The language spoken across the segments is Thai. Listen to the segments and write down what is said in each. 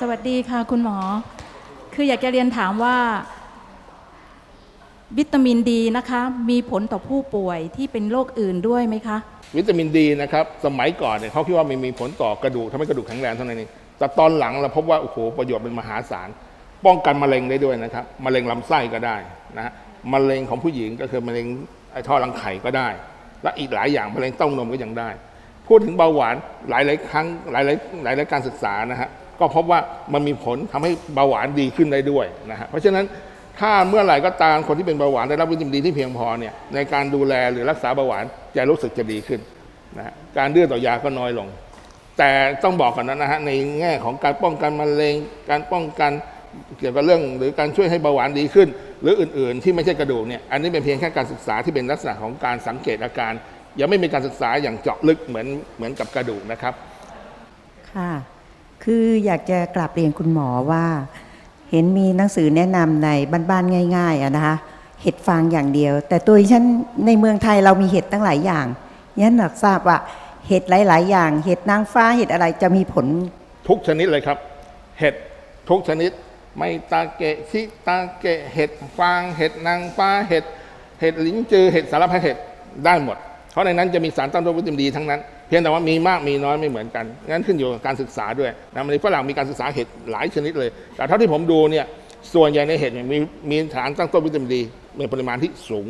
สวัสดีค่ะคุณหมอ คืออยากจะเรียนถามว่า วิตามินดีนะคะ มีผลต่อผู้ป่วยที่เป็นโรคอื่นด้วยไหมคะ วิตามินดีนะครับ สมัยก่อนเนี่ยเขาคิดว่ามันมีผลต่อกระดูกทำให้กระดูกแข็งแรงเท่านั้นเองแต่ตอนหลังเราพบว่าโอ้โหประโยชน์เป็นมหาศาล ป้องกันมะเร็งได้ด้วยนะครับมะเร็งลำไส้ก็ได้นะฮะมะเร็งของผู้หญิงก็คือมะเร็งไอท่อรังไข่ก็ได้ และอีกหลายอย่างมะเร็งเต้านมก็ยังได้ พูดถึงเบาหวานหลายหลายครั้งหลายหลายหลายหลายการศึกษานะฮะ ก็พบว่ามันมีผลทำให้เบาหวานดีขึ้นได้ด้วยนะฮะเพราะฉะนั้นถ้าเมื่อไหร่ก็ตามคนที่เป็นเบาหวานได้รับวิตามินดีที่เพียงพอเนี่ยในการดูแลหรือรักษาเบาหวานจะรู้สึกจะดีขึ้นนะะการดื้อต่อยาก็น้อยลง แต่ต้องบอกก่อนนะฮะในแง่ของการป้องกันมะเร็ง การป้องกันเกี่ยวกับเรื่อง หรือการช่วยให้เบาหวานดีขึ้น หรืออื่น ๆ ที่ไม่ใช่กระดูกเนี่ยอันนี้เป็นเพียงแค่การศึกษาที่เป็นลักษณะของการสังเกตอาการ ยังไม่มีการศึกษาอย่างเจาะลึกเหมือนเหมือนกับกระดูกนะครับค่ะ คืออยากจะกราบเรียนคุณหมอว่า เห็นมีหนังสือแนะนำในบ้านๆง่ายๆอะนะคะเห็ดฟางอย่างเดียว แต่ตัวฉันในเมืองไทยเรามีเห็ดตั้งหลายอย่างยันอยากทราบว่าเห็ดหลาย ๆ อย่าง เห็ดนางฟ้าเห็ดอะไรจะมีผลทุกชนิดเลยครับ เห็ดทุกชนิด ไม่ตาเกะชิตาเกะเห็ดฟาง เห็ดนางฟ้าเห็ดเห็ดลิ้นจือเห็ดสารพัดเห็ดได้หมด เพราะในนั้นจะมีสารต้านทานวิตามินดีทั้งนั้น เพียงแต่ว่ามีมากมีน้อยไม่เหมือนกันงั้นขึ้นอยู่กับการศึกษาด้วยนะในฝรั่งมีการศึกษาเห็ดหลายชนิดเลย แต่เท่าที่ผมดูเนี่ยส่วนใหญ่ในเห็ดเนี่ยมีมีสารตั้งต้นวิตามินดีในปริมาณที่สูง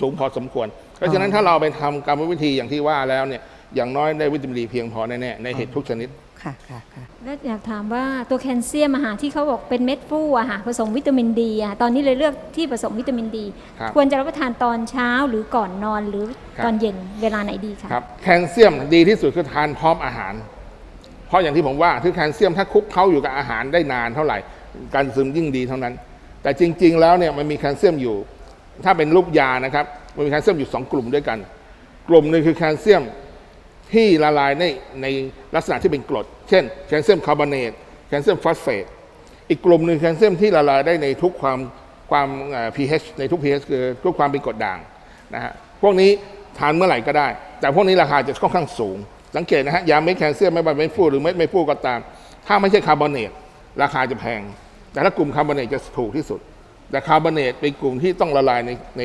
สูงพอสมควร เพราะฉะนั้นถ้าเราไปทำกรรมวิธีอย่างที่ว่าแล้วเนี่ยอย่างน้อยได้วิตามินดีเพียงพอแน่ๆในเห็ดทุกชนิด ค่ะค่ะค่ะแล้วอยากถามว่าตัวแคลเซียมอาหารที่เขาบอกเป็นเม็ดฟูอะค่ะผสมวิตามินดีอะตอนนี้เลยเลือกที่ผสมวิตามินดี ครับควรจะรับประทานตอนเช้าหรือก่อนนอนหรือครับ ตอนเย็นเวลาไหนดีคะครับแคลเซียมดีที่สุดคือทานพร้อมอาหาร เพราะอย่างที่ผมว่าที่แคลเซียมถ้าคลุกเข้าอยู่กับอาหารได้นานเท่าไหร่ การซึมยิ่งดีเท่านั้น แต่จริง ๆ แล้วเนี่ยมันมีแคลเซียมอยู่ ถ้าเป็นรูปยานะครับมันมีแคลเซียมอยู่สองกลุ่มด้วยกัน กลุ่มหนึ่งคือแคลเซียม ที่ละลายในในลักษณะที่เป็นกรด เช่นแคลเซียมคาร์บอเนตแคลเซียมฟอสเฟต อีกกลุ่มหนึ่งแคลเซียมที่ละลายได้ในทุกความความ pH ในทุก pH คือทุกความเป็นกรดด่างนะฮะพวกนี้ทานเมื่อไหร่ก็ได้ แต่พวกนี้ราคาจะค่อนข้างสูง สังเกตนะฮะยาเม็ดแคลเซียมไม่ว่าเม็ดฟูหรือเม็ดไม่ฟูก็ตาม ถ้าไม่ใช่คาร์บอเนตราคาจะแพง แต่ถ้ากลุ่มคาร์บอเนตจะถูกที่สุด แต่คาร์บอเนตเป็นกลุ่มที่ต้องละลายในใน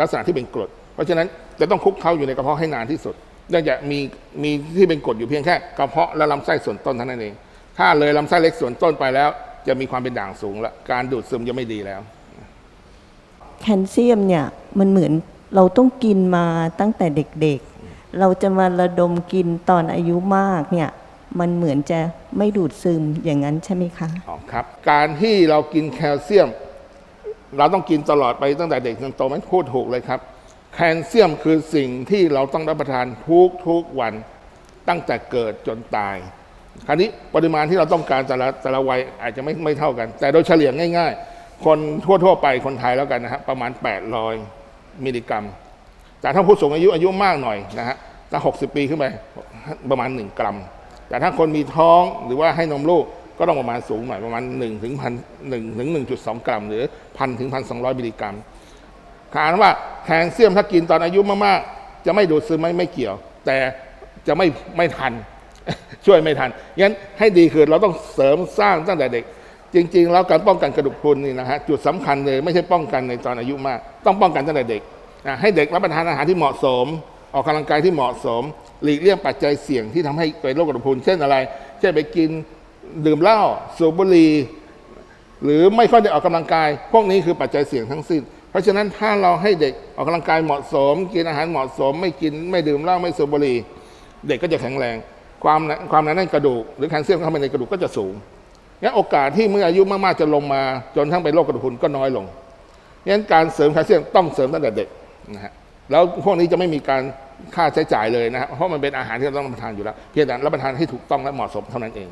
ลักษณะที่เป็นกรด เพราะฉะนั้นจะต้องคุกเข้าอยู่ในกระเพาะให้นานที่สุด เนื่องจากมีมีที่เป็นกรดอยู่เพียงแค่กระเพาะและลำไส้ส่วนต้นเท่านั้นเอง ถ้าเลยลำไส้เล็กส่วนต้นไปแล้ว จะมีความเป็นด่างสูงและการดูดซึมจะไม่ดีแล้ว แคลเซียมเนี่ยมันเหมือนเราต้องกินมาตั้งแต่เด็กๆ เราจะมาระดมกินตอนอายุมากเนี่ยมันเหมือนจะไม่ดูดซึมอย่างนั้นใช่ไหมคะอ๋อครับ การที่เรากินแคลเซียม เราต้องกินตลอดไปตั้งแต่เด็กจนโตไม่พูดถูกเลยครับ แคลเซียมคือสิ่งที่เราต้องรับประทานทุกทุกวันตั้งแต่เกิดจนตาย คราวนี้ปริมาณที่เราต้องการแต่ละแต่ละวัยอาจจะไม่ไม่เท่ากัน แต่โดยเฉลี่ยง่าย ๆ คนทั่ว ๆ ไปคนไทยแล้วกันนะฮะประมาณ 800 มิลลิกรัม แต่ถ้าผู้สูงอายุอายุมากหน่อยนะฮะถ้า 60 ปีขึ้นไปประมาณ 1 กรัม แต่ถ้าคนมีท้องหรือว่าให้นมลูกก็ต้องประมาณสูงหน่อยประมาณ1ถึงพันหนึ่งถึง1.2 กรัม หรือพันถึงพันสองมิลลิกรัมถามว่า แคลเซียมถ้ากินตอนอายุมากๆ จะไม่ดูดซึมไหมไม่เกี่ยว แต่จะไม่ไม่ทัน ช่วยไม่ทันงั้นให้ดีคือเราต้องเสริมสร้างตั้งแต่เด็ก จริง ๆ แล้วการป้องกันกระดูกพรุนนี่นะฮะจุดสำคัญเลยไม่ใช่ป้องกันในตอนอายุมาก ต้องป้องกันตั้งแต่เด็กนะให้เด็กรับประทานอาหารที่เหมาะสม ออกกำลังกายที่เหมาะสม หลีกเลี่ยงปัจจัยเสี่ยงที่ทำให้เกิดโรคกระดูกพรุนเช่นอะไร เช่นไปกินดื่มเหล้าสูบบุหรี่หรือไม่ค่อยได้ออกกำลังกาย พวกนี้คือปัจจัยเสี่ยงทั้งสิ้น เพราะฉะนั้นถ้าเราให้เด็กออกกำลังกายเหมาะสม กินอาหารเหมาะสม ไม่กินไม่ดื่มเหล้าไม่สูบบุหรี่เด็กก็จะแข็งแรง ความความหนาแน่นกระดูกหรือแคลเซียมเข้าไปในกระดูกก็จะสูงงั้นโอกาสที่เมื่ออายุมากๆจะลงมา จนทั้งเป็นโรคกระดูกพรุนก็น้อยลงงั้นการเสริมแคลเซียมต้องเสริมตั้งแต่เด็กนะฮะแล้วพวกนี้จะไม่มีการค่าใช้จ่ายเลยนะฮะเพราะมันเป็นอาหารที่เราต้องรับประทานอยู่แล้วเพียงแต่รับประทานให้ถูกต้องและเหมาะสมเท่านั้นเอง